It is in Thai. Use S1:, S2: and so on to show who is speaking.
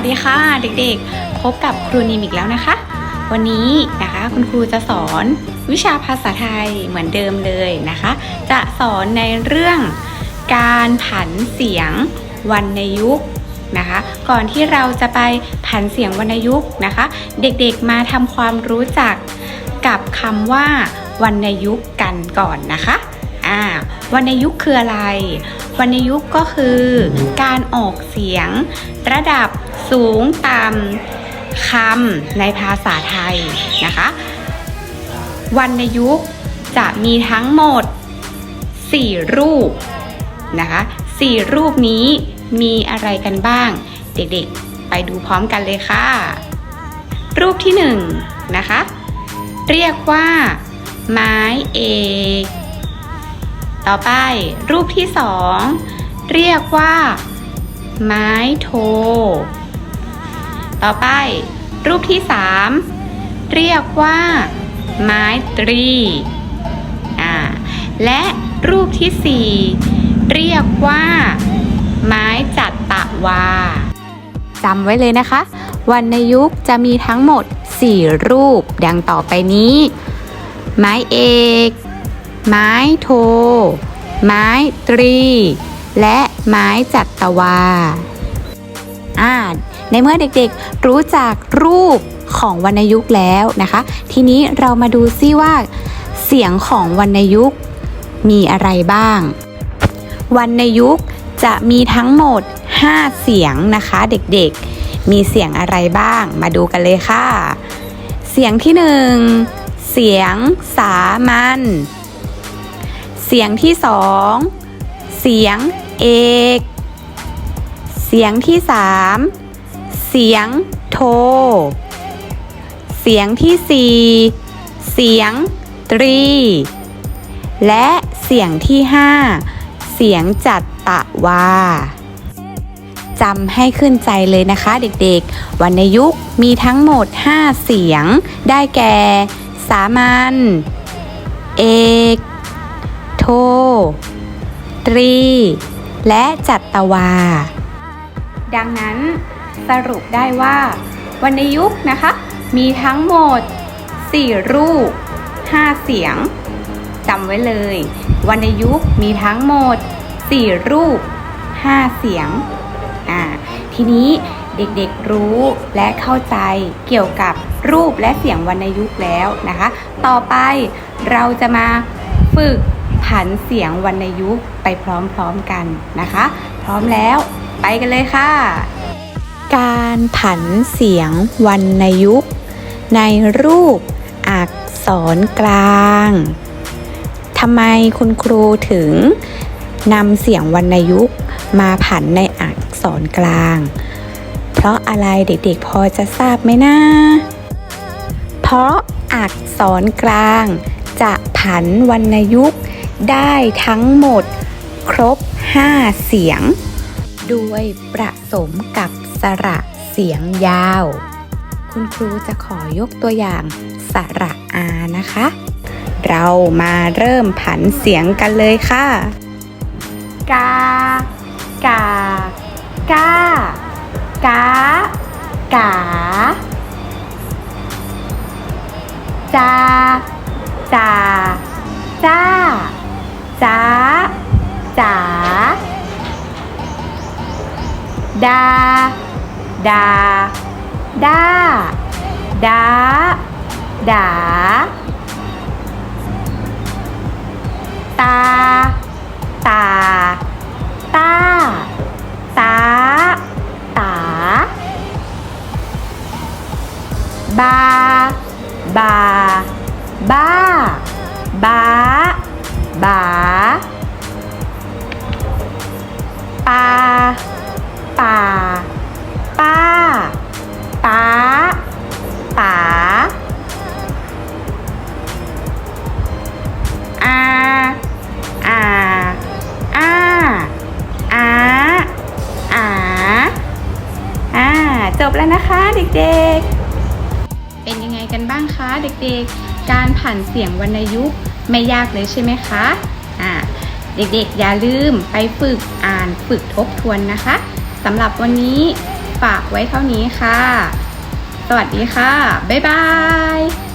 S1: วัสดีค่ะเด็กๆ พบกับครูนิมอีกแล้วนะคะ วันนี้นะคะคุณครูจะสอนวิชาภาษาไทยเหมือนเดิมเลยนะคะ จะสอนในเรื่องการผันเสียงวรรณยุกต์นะคะ ก่อนที่เราจะไปผันเสียงวรรณยุกต์นะคะ เด็กๆมาทำความรู้จักกับคำว่าวรรณยุกต์กันก่อนนะคะ อ่าวรรณยุกต์คืออะไรวรรณยุกต์ก็คือการออกเสียง ระดับสูงต่ำคำในภาษาไทยนะคะวรรณยุกต์จะมีทั้งหมด 4 รูปนะคะ4รูปนี้มีอะไรกันบ้าง เด็กๆ ไปดูพร้อมกันเลยค่ะ รูปที่1นะคะ เรียกว่า ไม้เอก ต่อไป รูปที่สองเรียกว่า ไม้โท ต่อไป รูปที่สามเรียกว่า ไม้ตรีอ่าและรูปที่สี่เรียกว่า ไม้จัดตะวาจำไว้เลยนะคะวรรณยุกจะมีทั้งหมด 4 รูปดังต่อไปนี้ ไม้เอก ไม้โท ไม้ตรี และไม้จัตวาอ่าในเมื่อเด็กๆรู้จักรูปของวรรณยุกต์แล้วนะคะ ทีนี้เรามาดูซิว่า เสียงของวรรณยุกต์มีอะไรบ้าง วรรณยุกต์จะมีทั้งหมด 5 เสียงนะคะเด็กๆ มีเสียงอะไรบ้าง มาดูกันเลยค่ะ เสียงที่หนึ่งเสียงสามัญ เสียงที่สองเสียงเอกเสียงที่สามเสียงโท เสียงที่สี่เสียงตรี และเสียงที่ห้าเสียงจัดตะวาจำให้ขึ้นใจเลยนะคะเด็กๆ วรรณยุกมีทั้งหมด 5 เสียง ได้แก่ สามัญ เอก โท ตรี และจัตวา ดังนั้นสรุปได้ว่า วรรณยุกต์นะคะ มีทั้งหมด 4 รูป 5 เสียงจำไว้เลย วรรณยุกต์มีทั้งหมด 4 รูป 5 เสียงอ่าทีนี้เด็กๆรู้และเข้าใจเกี่ยวกับรูปและเสียงวรรณยุกต์แล้วนะคะ ต่อไปเราจะมาฝึก ผันเสียงวรรณยุกต์ไปพร้อมๆกันนะคะ พร้อมแล้วไปกันเลยค่ะ การผันเสียงวรรณยุกต์ในรูปอักษรกลางทำไมคุณครูถึงนำเสียงวรรณยุกต์มาผันในอักษรกลาง เพราะอะไรเด็กๆพอจะทราบไหมนะ เพราะอักษรกลางจะผันวรรณยุกต์ ได้ทั้งหมด ครบ 5 เสียงโดยประสมกับสระเสียงยาว คุณครูจะขอยกตัวอย่างสระอานะคะ เรามาเริ่มผันเสียงกันเลยค่ะ กากากากากาจาจาจ้า จ้าจ๋าดาดาด้าดาดาตาตาตาตาตาบาบาบ้าบาบา ปาป่าป้าป้าป๋าอาอาอาอาอาอ่าจบแล้วนะคะเด็กๆ เป็นยังไงกันบ้างคะเด็กๆ การผันเสียงวรรณยุกต์ไม่ยากเลยใช่ไหมคะอ่า เด็กๆ อย่าลืมไปฝึกอ่านฝึกทบทวนนะคะสำหรับวันนี้ฝากไว้เท่านี้ค่ะ สวัสดีค่ะ บ๊ายบาย